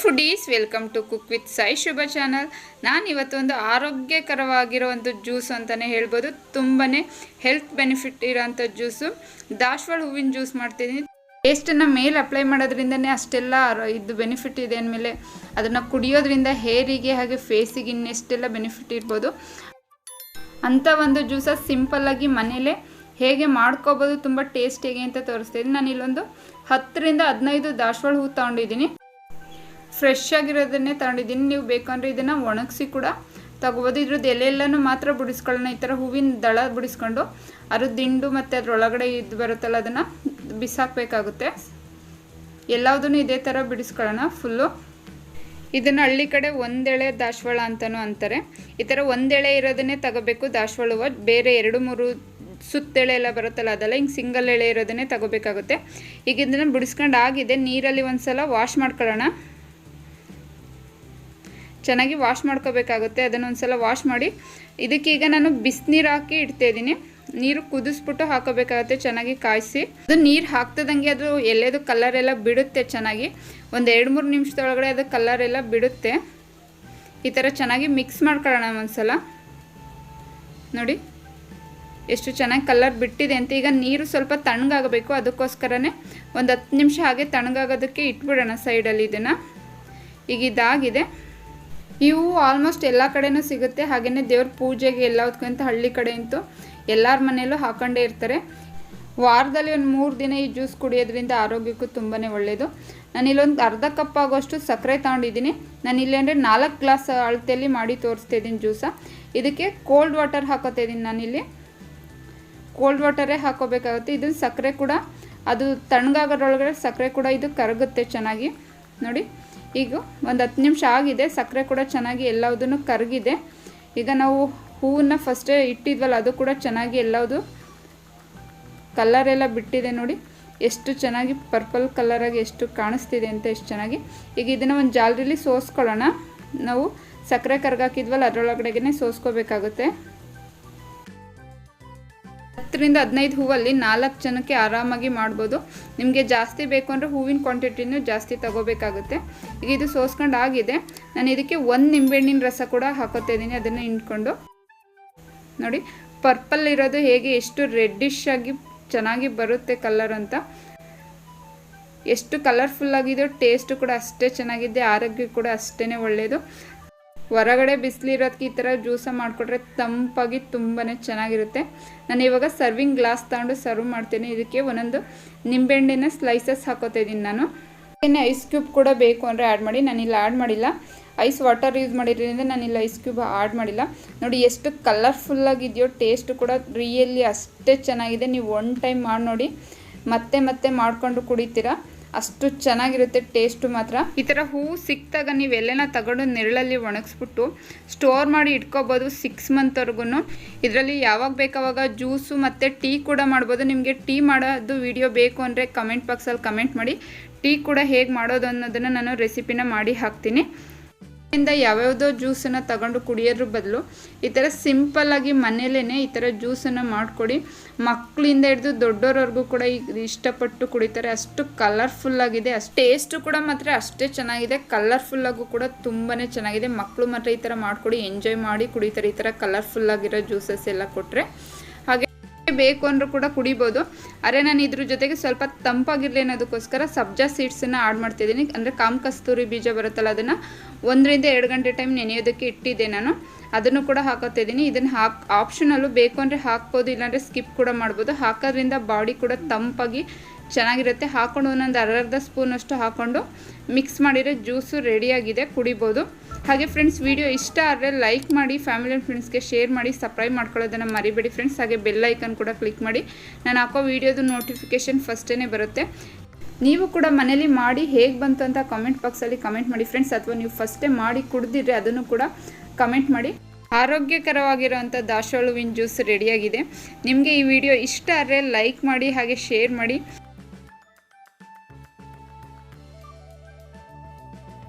Foodies welcome to cook with Sai Shubha channel ನಾನು ಇವತ್ತೊಂದು ಆರೋಗ್ಯಕರವಾಗಿರೋ ಒಂದು ಜ್ಯೂಸ್ ಅಂತಲೇ ಹೇಳ್ಬೋದು. ತುಂಬಾ ಹೆಲ್ತ್ ಬೆನಿಫಿಟ್ ಇರೋಂಥ ಜ್ಯೂಸು ದಾಸವಾಳ ಹೂವಿನ ಜ್ಯೂಸ್ ಮಾಡ್ತಿದ್ದೀನಿ. ಟೇಸ್ಟನ್ನು ಮೇಲೆ ಅಪ್ಲೈ ಮಾಡೋದ್ರಿಂದನೇ ಅಷ್ಟೆಲ್ಲ ಇದು ಬೆನಿಫಿಟ್ ಇದೆ ಅಂದಮೇಲೆ ಅದನ್ನು ಕುಡಿಯೋದ್ರಿಂದ ಹೇರಿಗೆ ಹಾಗೆ ಫೇಸಿಗೆ ಇನ್ನೆಷ್ಟೆಲ್ಲ ಬೆನಿಫಿಟ್ ಇರ್ಬೋದು. ಅಂಥ ಒಂದು ಜ್ಯೂಸ ಸಿಂಪಲ್ಲಾಗಿ ಮನೇಲೇ ಹೇಗೆ ಮಾಡ್ಕೋಬೋದು ತುಂಬ ಟೇಸ್ಟಿಗೆ ಅಂತ ತೋರಿಸ್ತೀನಿ ನಾನು ಇಲ್ಲೊಂದು ಹತ್ತರಿಂದ ಹದಿನೈದು ದಾಸವಾಳ ಹೂ ತೊಗೊಂಡಿದ್ದೀನಿ. ಫ್ರೆಶ್ ಆಗಿರೋದನ್ನೇ ತಗೊಂಡಿದ್ದೀನಿ. ನೀವು ಬೇಕಂದ್ರೆ ಇದನ್ನು ಒಣಗಿಸಿ ಕೂಡ ತಗೋಬೋದು. ಇದ್ರದ್ದು ಎಲೆಲ್ಲನೂ ಮಾತ್ರ ಬಿಡಿಸ್ಕೊಳ್ಳೋಣ. ಈ ಥರ ಹೂವಿನ ದಳ ಬಿಡಿಸ್ಕೊಂಡು ಅದ್ರ ದಿಂಡು ಮತ್ತು ಅದ್ರೊಳಗಡೆ ಇದು ಬರುತ್ತಲ್ಲ, ಅದನ್ನು ಬಿಸಾಕಬೇಕಾಗುತ್ತೆ. ಎಲ್ಲದನ್ನು ಇದೇ ಥರ ಬಿಡಿಸ್ಕೊಳ್ಳೋಣ ಫುಲ್ಲು ಇದನ್ನು ಹಳ್ಳಿ ಕಡೆ ಒಂದೆಳೆ ದಾಶವಾಳ ಅಂತಲೂ ಅಂತಾರೆ. ಈ ಥರ ಒಂದೆಳೆ ಇರೋದನ್ನೇ ತಗೋಬೇಕು. ದಾಶವಾಳ ಹೂವು ಬೇರೆ ಎರಡು ಮೂರು ಸುತ್ತೆಳೆ ಎಲ್ಲ ಬರುತ್ತಲ್ಲ, ಅದೆಲ್ಲ ಹಿಂಗೆ ಸಿಂಗಲ್ ಎಳೆ ಇರೋದನ್ನೇ ತಗೋಬೇಕಾಗುತ್ತೆ. ಈಗ ಇದನ್ನು ಬಿಡಿಸ್ಕೊಂಡು ಆಗಿದೆ ನೀರಲ್ಲಿ ಒಂದ್ಸಲ ವಾಶ್ ಮಾಡ್ಕೊಳ್ಳೋಣ. ಚೆನ್ನಾಗಿ ವಾಶ್ ಮಾಡ್ಕೋಬೇಕಾಗುತ್ತೆ. ಅದನ್ನು ಒಂದ್ಸಲ ವಾಶ್ ಮಾಡಿ ಇದಕ್ಕೀಗ ನಾನು ಬಿಸಿನೀರು ಹಾಕಿ ಇಡ್ತಾ ಇದ್ದೀನಿ. ನೀರು ಕುದಿಸ್ಬಿಟ್ಟು ಹಾಕೋಬೇಕಾಗುತ್ತೆ ಚೆನ್ನಾಗಿ ಕಾಯಿಸಿ. ಅದು ನೀರು ಹಾಕ್ತದಂಗೆ ಅದು ಎಲ್ಲೇದು ಕಲರ್ ಎಲ್ಲ ಬಿಡುತ್ತೆ ಚೆನ್ನಾಗಿ. ಒಂದು ಎರಡು ಮೂರು ನಿಮಿಷದೊಳಗಡೆ ಅದು ಕಲರ್ ಎಲ್ಲ ಬಿಡುತ್ತೆ. ಈ ಥರ ಚೆನ್ನಾಗಿ ಮಿಕ್ಸ್ ಮಾಡ್ಕೊಳ್ಳೋಣ ಒಂದ್ಸಲ. ನೋಡಿ, ಎಷ್ಟು ಚೆನ್ನಾಗಿ ಕಲರ್ ಬಿಟ್ಟಿದೆ ಅಂತ. ಈಗ ನೀರು ಸ್ವಲ್ಪ ತಣ್ಣಗಾಗಬೇಕು, ಅದಕ್ಕೋಸ್ಕರನೇ ಒಂದು ಹತ್ತು ನಿಮಿಷ ಹಾಗೆ ತಣ್ಣಗಾಗೋದಕ್ಕೆ ಇಟ್ಬಿಡೋಣ ಸೈಡಲ್ಲಿ ಇದನ್ನು. ಈಗ ಇದಾಗಿದೆ. ಇವು ಆಲ್ಮೋಸ್ಟ್ ಎಲ್ಲ ಕಡೆನೂ ಸಿಗುತ್ತೆ. ಹಾಗೆಯೇ ದೇವ್ರ ಪೂಜೆಗೆ ಎಲ್ಲದಕ್ಕಂತ ಹಳ್ಳಿ ಕಡೆ ಅಂತೂ ಎಲ್ಲರ ಮನೆಯಲ್ಲೂ ಹಾಕೊಂಡೇ ಇರ್ತಾರೆ. ವಾರದಲ್ಲಿ ಒಂದು ಮೂರು ದಿನ ಈ ಜ್ಯೂಸ್ ಕುಡಿಯೋದ್ರಿಂದ ಆರೋಗ್ಯಕ್ಕೂ ತುಂಬಾ ಒಳ್ಳೆಯದು ನಾನು ಇಲ್ಲೊಂದು ಅರ್ಧ ಕಪ್ ಆಗೋಷ್ಟು ಸಕ್ಕರೆ ತಗೊಂಡಿದ್ದೀನಿ. ನಾನು ಇಲ್ಲಿ ಅಂದರೆ ನಾಲ್ಕು ಗ್ಲಾಸ್ ಅಳತೆಯಲ್ಲಿ ಮಾಡಿ ತೋರಿಸ್ತಾ ಇದ್ದೀನಿ ಜ್ಯೂಸ. ಇದಕ್ಕೆ ಕೋಲ್ಡ್ ವಾಟರ್ ಹಾಕೋತಾ ಇದ್ದೀನಿ ನಾನಿಲ್ಲಿ ಕೋಲ್ಡ್ ವಾಟರೇ ಹಾಕೋಬೇಕಾಗುತ್ತೆ. ಇದನ್ನು ಸಕ್ಕರೆ ಕೂಡ, ಅದು ತಣ್ಣಗಾಗೋದ್ರೊಳಗಡೆ ಸಕ್ಕರೆ ಕೂಡ ಇದು ಕರಗುತ್ತೆ ಚೆನ್ನಾಗಿ. ನೋಡಿ. ಈಗ ಒಂದು ಹತ್ತು ನಿಮಿಷ ಆಗಿದೆ. ಸಕ್ಕರೆ ಕೂಡ ಚೆನ್ನಾಗಿ ಎಲ್ಲದನ್ನು ಕರಗಿದೆ. ಈಗ ನಾವು ಹೂವನ್ನ ಫಸ್ಟೇ ಇಟ್ಟಿದ್ವಲ್ಲ, ಅದು ಕೂಡ ಚೆನ್ನಾಗಿ ಎಲ್ಲವುದು ಎಲ್ಲ ಬಿಟ್ಟಿದೆ ನೋಡಿ. ಎಷ್ಟು ಚೆನ್ನಾಗಿ ಪರ್ಪಲ್ ಕಲ್ಲರಾಗಿ ಎಷ್ಟು ಕಾಣಿಸ್ತಿದೆ ಅಂತ ಎಷ್ಟು ಚೆನ್ನಾಗಿ. ಈಗ ಇದನ್ನು ಒಂದು ಜಾಲರಿಲಿ ಸೋಸ್ಕೊಳ್ಳೋಣ. ನಾವು ಸಕ್ಕರೆ ಕರ್ಗಾಕಿದ್ವಲ್ಲ ಅದರೊಳಗಡೆಗೆ ಸೋಸ್ಕೋಬೇಕಾಗುತ್ತೆ. ಹತ್ತರಿಂದ ಹದಿನೈದು ಹೂವಲ್ಲಿ ನಾಲ್ಕು ಜನಕ್ಕೆ ಆರಾಮಾಗಿ ಮಾಡ್ಬೋದು. ನಿಮಗೆ ಜಾಸ್ತಿ ಬೇಕು ಅಂದರೆ ಹೂವಿನ ಕ್ವಾಂಟಿಟಿನೂ ಜಾಸ್ತಿ ತಗೋಬೇಕಾಗುತ್ತೆ. ಈಗ ಇದು ಸೋಸ್ಕೊಂಡು ಆಗಿದೆ. ನಾನು ಇದಕ್ಕೆ ಒಂದು ನಿಂಬೆಹಣ್ಣಿನ ರಸ ಕೂಡ ಹಾಕೋತಾ ಇದ್ದೀನಿ, ಅದನ್ನು ಹಿಂಡ್ಕೊಂಡು. ನೋಡಿ ಪರ್ಪಲ್ ಇರೋದು ಹೇಗೆ ಎಷ್ಟು ರೆಡ್ಡಿಶ್ ಆಗಿ ಚೆನ್ನಾಗಿ ಬರುತ್ತೆ ಕಲರ್ ಅಂತ. ಎಷ್ಟು ಕಲರ್ಫುಲ್ ಆಗಿದೆಯೋ ಟೇಸ್ಟು ಕೂಡ ಅಷ್ಟೇ ಚೆನ್ನಾಗಿದೆ, ಆರೋಗ್ಯ ಕೂಡ ಅಷ್ಟೇ ಒಳ್ಳೆಯದು ಹೊರಗಡೆ ಬಿಸಿಲಿರೋದಕ್ಕೆ ಈ ಥರ ಜ್ಯೂಸ ಮಾಡಿಕೊಟ್ರೆ ತಂಪಾಗಿ ತುಂಬಾ ಚೆನ್ನಾಗಿರುತ್ತೆ. ನಾನು ಇವಾಗ ಸರ್ವಿಂಗ್ ಗ್ಲಾಸ್ ತಗೊಂಡು ಸರ್ವ್ ಮಾಡ್ತೀನಿ. ಇದಕ್ಕೆ ಒಂದೊಂದು ನಿಂಬೆಹಣ್ಣಿನ ಸ್ಲೈಸಸ್ ಹಾಕೋತಾ ಇದ್ದೀನಿ ನಾನು. ಇನ್ನು ಐಸ್ ಕ್ಯೂಬ್ ಕೂಡ ಬೇಕು ಅಂದರೆ ಆ್ಯಡ್ ಮಾಡಿ. ನಾನಿಲ್ಲಿ ಆ್ಯಡ್ ಮಾಡಿಲ್ಲ. ಐಸ್ ವಾಟರ್ ಯೂಸ್ ಮಾಡಿರೋದ್ರಿಂದ ನಾನಿಲ್ಲಿ ಐಸ್ ಕ್ಯೂಬ್ ಆ್ಯಡ್ ಮಾಡಿಲ್ಲ. ನೋಡಿ ಎಷ್ಟು ಕಲರ್ಫುಲ್ಲಾಗಿದೆಯೋ ಟೇಸ್ಟ್ ಕೂಡ ರಿಯಲಿ ಅಷ್ಟೇ ಚೆನ್ನಾಗಿದೆ. ನೀವು ಒನ್ ಟೈಮ್ ಮಾಡಿ ನೋಡಿ. ಮತ್ತೆ ಮತ್ತೆ ಮಾಡಿಕೊಂಡು ಕುಡಿತೀರಾ. ಅಷ್ಟು ಚೆನ್ನಾಗಿರುತ್ತೆ ಟೇಸ್ಟು ಮಾತ್ರ. ಈ ಥರ ಹೂವು ಸಿಕ್ಕಿದಾಗ ನೀವು ಎಲ್ಲೆನ ತಗೊಂಡು ನೆರಳಲ್ಲಿ ಒಣಗಿಸ್ಬಿಟ್ಟು ಸ್ಟೋರ್ ಮಾಡಿ ಇಟ್ಕೋಬೋದು ಸಿಕ್ಸ್ ಮಂತ್ವರೆಗೂ ಇದರಲ್ಲಿ ಯಾವಾಗ ಬೇಕಾವಾಗ ಜ್ಯೂಸು ಮತ್ತು ಟೀ ಕೂಡ ಮಾಡ್ಬೋದು. ನಿಮಗೆ ಟೀ ಮಾಡೋದು ವಿಡಿಯೋ ಬೇಕು ಅಂದರೆ ಕಮೆಂಟ್ ಬಾಕ್ಸಲ್ಲಿ ಕಮೆಂಟ್ ಮಾಡಿ. ಟೀ ಕೂಡ ಹೇಗೆ ಮಾಡೋದು ಅನ್ನೋದನ್ನು ನಾನು ರೆಸಿಪಿನ ಮಾಡಿ ಹಾಕ್ತೀನಿ. ಇಂದ ಯಾವ್ಯಾವುದೋ ಜ್ಯೂಸನ್ನು ತಗೊಂಡು ಕುಡಿಯೋದ್ರ ಬದಲು ಈ ಥರ ಸಿಂಪಲ್ಲಾಗಿ ಮನೇಲೇ ಈ ಥರ ಜ್ಯೂಸನ್ನು ಮಾಡಿಕೊಡಿ. ಮಕ್ಕಳಿಂದ ಹಿಡಿದು ದೊಡ್ಡೋರವರೆಗೂ ಕೂಡ ಈಗ ಇಷ್ಟಪಟ್ಟು ಕುಡಿತಾರೆ. ಅಷ್ಟು ಕಲರ್ಫುಲ್ಲಾಗಿದೆ ಅಷ್ಟು ಟೇಸ್ಟು ಕೂಡ ಮಾತ್ರ ಅಷ್ಟೇ ಚೆನ್ನಾಗಿದೆ. ಕಲರ್ಫುಲ್ಲಾಗೂ ಕೂಡ ತುಂಬಾ ಚೆನ್ನಾಗಿದೆ. ಮಕ್ಕಳು ಮಾತ್ರ ಈ ಥರ ಮಾಡಿಕೊಡಿ ಎಂಜಾಯ್ ಮಾಡಿ ಕುಡಿತಾರೆ. ಈ ಥರ ಕಲರ್ಫುಲ್ಲಾಗಿರೋ ಜ್ಯೂಸಸ್ ಎಲ್ಲ ಕೊಟ್ಟರೆ ಬೇಕು ಅಂದರೂ ಕೂಡ ಕುಡಿಬೋದು. ಅರೆ ನಾನು ಇದ್ರ ಜೊತೆಗೆ ಸ್ವಲ್ಪ ತಂಪಾಗಿರಲಿ ಅನ್ನೋದಕ್ಕೋಸ್ಕರ ಸಬ್ಜಾ ಸೀಡ್ಸನ್ನು ಆಡ್ ಮಾಡ್ತಿದ್ದೀನಿ. ಅಂದರೆ ಕಾಮ್ ಕಸ್ತೂರಿ ಬೀಜ ಬರುತ್ತಲ್ಲ ಅದನ್ನು ಒಂದರಿಂದ ಎರಡು ಗಂಟೆ ಟೈಮ್ ನೆನೆಯೋದಕ್ಕೆ ಇಟ್ಟಿದ್ದೆ ನಾನು. ಅದನ್ನು ಕೂಡ ಹಾಕೋತಿದ್ದೀನಿ. ಇದನ್ನು ಹಾಕ್ ಆಪ್ಷನಲ್ಲೂ ಬೇಕು ಅಂದರೆ ಹಾಕ್ಬೋದು, ಇಲ್ಲಾಂದರೆ ಸ್ಕಿಪ್ ಕೂಡ ಮಾಡ್ಬೋದು. ಹಾಕೋದ್ರಿಂದ ಬಾಡಿ ಕೂಡ ತಂಪಾಗಿ ಚೆನ್ನಾಗಿರುತ್ತೆ. ಹಾಕೊಂಡು ಒಂದೊಂದು ಅರ್ಧ ಸ್ಪೂನಷ್ಟು ಹಾಕ್ಕೊಂಡು ಮಿಕ್ಸ್ ಮಾಡಿದರೆ ಜ್ಯೂಸು ರೆಡಿಯಾಗಿದೆ ಕುಡಿಬೋದು. ಹಾಗೆ ಫ್ರೆಂಡ್ಸ್ ವಿಡಿಯೋ ಇಷ್ಟ ಆದರೆ ಲೈಕ್ ಮಾಡಿ ಫ್ಯಾಮಿಲಿ ಆ್ಯಂಡ್ ಫ್ರೆಂಡ್ಸ್ಗೆ ಶೇರ್ ಮಾಡಿ ಸಬ್ಸ್ಕ್ರೈಬ್ ಮಾಡ್ಕೊಳ್ಳೋದನ್ನು ಮರಿಬೇಡಿ ಫ್ರೆಂಡ್ಸ್ ಹಾಗೆ ಬೆಲ್ ಐಕನ್ ಕೂಡ ಕ್ಲಿಕ್ ಮಾಡಿ. ನಾನು ಹಾಕೋ ವೀಡಿಯೋದು ನೋಟಿಫಿಕೇಷನ್ ಫಸ್ಟೇ ಬರುತ್ತೆ. ನೀವು ಕೂಡ ಮನೇಲಿ ಮಾಡಿ, ಹೇಗೆ ಬಂತು ಅಂತ ಕಮೆಂಟ್ ಬಾಕ್ಸಲ್ಲಿ ಕಮೆಂಟ್ ಮಾಡಿ ಫ್ರೆಂಡ್ಸ್ ಅಥವಾ ನೀವು ಫಸ್ಟೇ ಮಾಡಿ ಕುಡ್ದಿದ್ರೆ ಅದನ್ನು ಕೂಡ ಕಮೆಂಟ್ ಮಾಡಿ. ಆರೋಗ್ಯಕರವಾಗಿರುವಂಥ ದಾಶೋಳುವಿನ ಜ್ಯೂಸ್ ರೆಡಿಯಾಗಿದೆ ನಿಮಗೆ ಈ ವಿಡಿಯೋ ಇಷ್ಟ ಆದರೆ ಲೈಕ್ ಮಾಡಿ, ಹಾಗೆ ಶೇರ್ ಮಾಡಿ.